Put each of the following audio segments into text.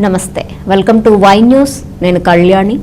నమస్తే. Welcome to Y news నేను కళ్యాణి.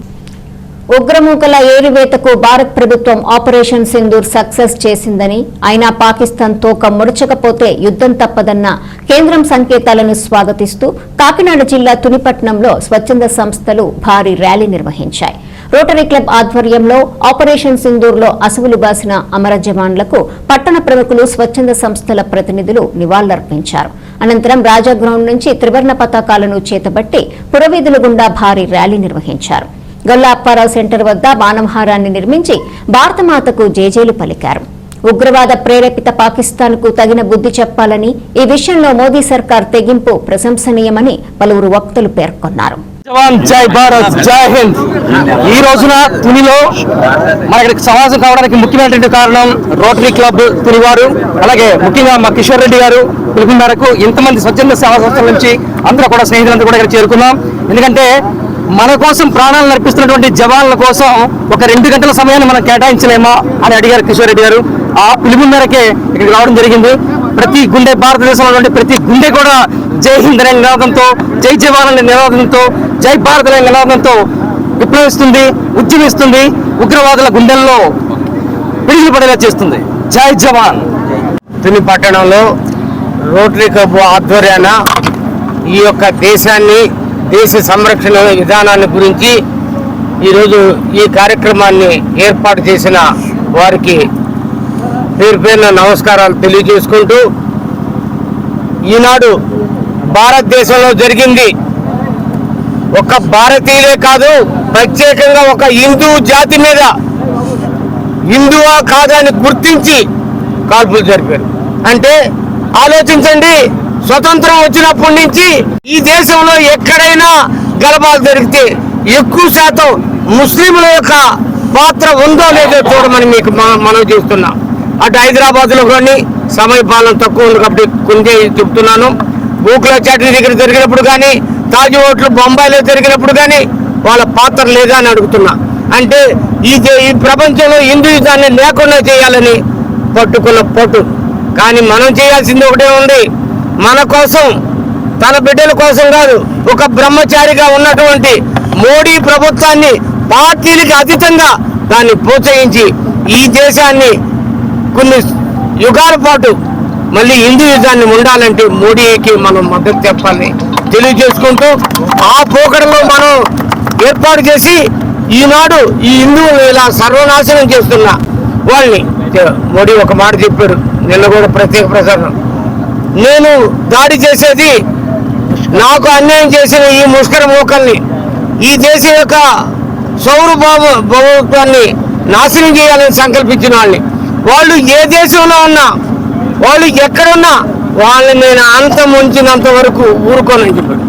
ఉగ్రమూకల ఏరివేతకు భారత్ ప్రభుత్వం ఆపరేషన్ సింధూర్ సక్సెస్ చేసిందని అయినా పాకిస్తాన్ తోక ముడచకపోతే యుద్ధం తప్పదన్న కేంద్రం సంకేతాలను స్వాగతిస్తూ కాకినాడ జిల్లా తునిపట్నంలో స్వచ్ఛంద సంస్థలు భారీ ర్యాలీ నిర్వహించాయి. రోటరీ క్లబ్ ఆధ్వర్యంలో ఆపరేషన్ సింధూర్లో అసువులు బాసిన అమర జవాన్లకు పట్టణ ప్రముఖులు స్వచ్ఛంద సంస్థల ప్రతినిధులు నివాళులర్పించారు. అనంతరం రాజా గ్రౌండ్ నుంచి త్రివర్ణ పతాకాలను చేతబట్టి పురవీధుల గుండా భారీ ర్యాలీ నిర్వహించారు. గొల్లా అప్పారావు సెంటర్ వద్ద బాణంహారాన్ని నిర్మించి భారతమాతకు జేజేలు పలికారు. ఉగ్రవాద ప్రేరేపిత పాకిస్తాన్కు తగిన బుద్ధి చెప్పాలని ఈ విషయంలో మోదీ సర్కార్ తెగింపు ప్రశంసనీయమని పలువురు వక్తలు పేర్కొన్నారు. జవాన్ జై భారత్ జై హింద్. ఈ రోజున తునిలో మన ఇక్కడికి సమాజం కావడానికి ముఖ్యమైనటువంటి కారణం రోటరీ క్లబ్ తుని వారు అలాగే ముఖ్యంగా మా కిషోర్ రెడ్డి గారు పిలుపు మేరకు ఇంతమంది స్వచ్ఛంద సేవా సంస్థల నుంచి అందరూ కూడా స్నేహితులందరూ కూడా ఇక్కడ చేరుకున్నాం. ఎందుకంటే మన కోసం ప్రాణాలు నడిపిస్తున్నటువంటి జవాన్ల కోసం ఒక రెండు గంటల సమయాన్ని మనం కేటాయించలేమా అని అడిగారు కిషోర్ రెడ్డి గారు. ఆ పిలుపు మేరకే ఇక్కడికి రావడం జరిగింది. ప్రతి గుండె భారతదేశంలో ఉన్నటువంటి ప్రతి గుండె కూడా జై హింద్ అనే నినాదంతో జై జవాన్ అనే నినాదంతో జై భారత్ అనే నినాదంతో విప్లవిస్తుంది ఉద్యమిస్తుంది ఉగ్రవాదుల గుండెల్లో పిడిగిలు పడేలా చేస్తుంది. జై జవాన్. తుని పట్టణంలో రోటరీ క్లబ్ ఆధ్వర్యాన ఈ యొక్క దేశాన్ని దేశ సంరక్షణ విధానాన్ని గురించి ఈరోజు ఈ కార్యక్రమాన్ని ఏర్పాటు చేసిన వారికి పేరు పేరున నమస్కారాలు తెలియజేసుకుంటూ ఈనాడు భారతదేశంలో జరిగింది. ఒక భారతీయులే కాదు ప్రత్యేకంగా ఒక హిందూ జాతి మీద హిందువా కాదని గుర్తించి కాల్పులు జరిపారు. అంటే ఆలోచించండి స్వతంత్రం వచ్చినప్పటి నుంచి ఈ దేశంలో ఎక్కడైనా గలభాలు జరిగితే ఎక్కువ శాతం ముస్లింల యొక్క పాత్ర ఉందో లేదో చూడమని మీకు మనం చేస్తున్నాం. అటు హైదరాబాద్లో కానీ సమయపాలన తక్కువ ఉంది కాబట్టి కొంచెం చెప్తున్నాను. బూకుల చాటరీ దగ్గర జరిగినప్పుడు కానీ తాజ్ ఓట్లు బొంబాయిలో జరిగినప్పుడు కానీ వాళ్ళ పాత్ర లేదా అని అడుగుతున్నా. అంటే ఈ ఈ ప్రపంచంలో హిందూయిజాన్ని లేకుండా చేయాలని పట్టుకున్న పట్టు. కానీ మనం చేయాల్సింది ఒకటే ఉంది. మన కోసం తన బిడ్డల కోసం కాదు ఒక బ్రహ్మచారిగా ఉన్నటువంటి మోడీ ప్రభుత్వాన్ని పార్టీలకి అతీతంగా దాన్ని ప్రోత్సహించి ఈ దేశాన్ని కొన్ని యుగాల పాటు మళ్ళీ హిందూయిజాన్ని ఉండాలంటే మోడీకి మనం మద్దతు చెప్పాలని తెలియజేసుకుంటూ ఆ పోకడలో మనం ఏర్పాటు చేసి ఈనాడు ఈ హిందువులు ఇలా సర్వనాశనం చేస్తున్న వాళ్ళని మోడీ ఒక మాట చెప్పారు. నిన్న కూడా ప్రత్యేక ప్రసారం. నేను దాడి చేసేది నాకు అన్యాయం చేసిన ఈ ముష్కర మోకల్ని ఈ దేశం యొక్క సౌర ప్రభుత్వాన్ని నాశనం చేయాలని సంకల్పించిన వాళ్ళని వాళ్ళు ఏ దేశంలో ఉన్నా వాళ్ళు ఎక్కడున్నా వాళ్ళని నేను అంతం ఉంచినంత వరకు ఊరుకోనని చెప్పాడు.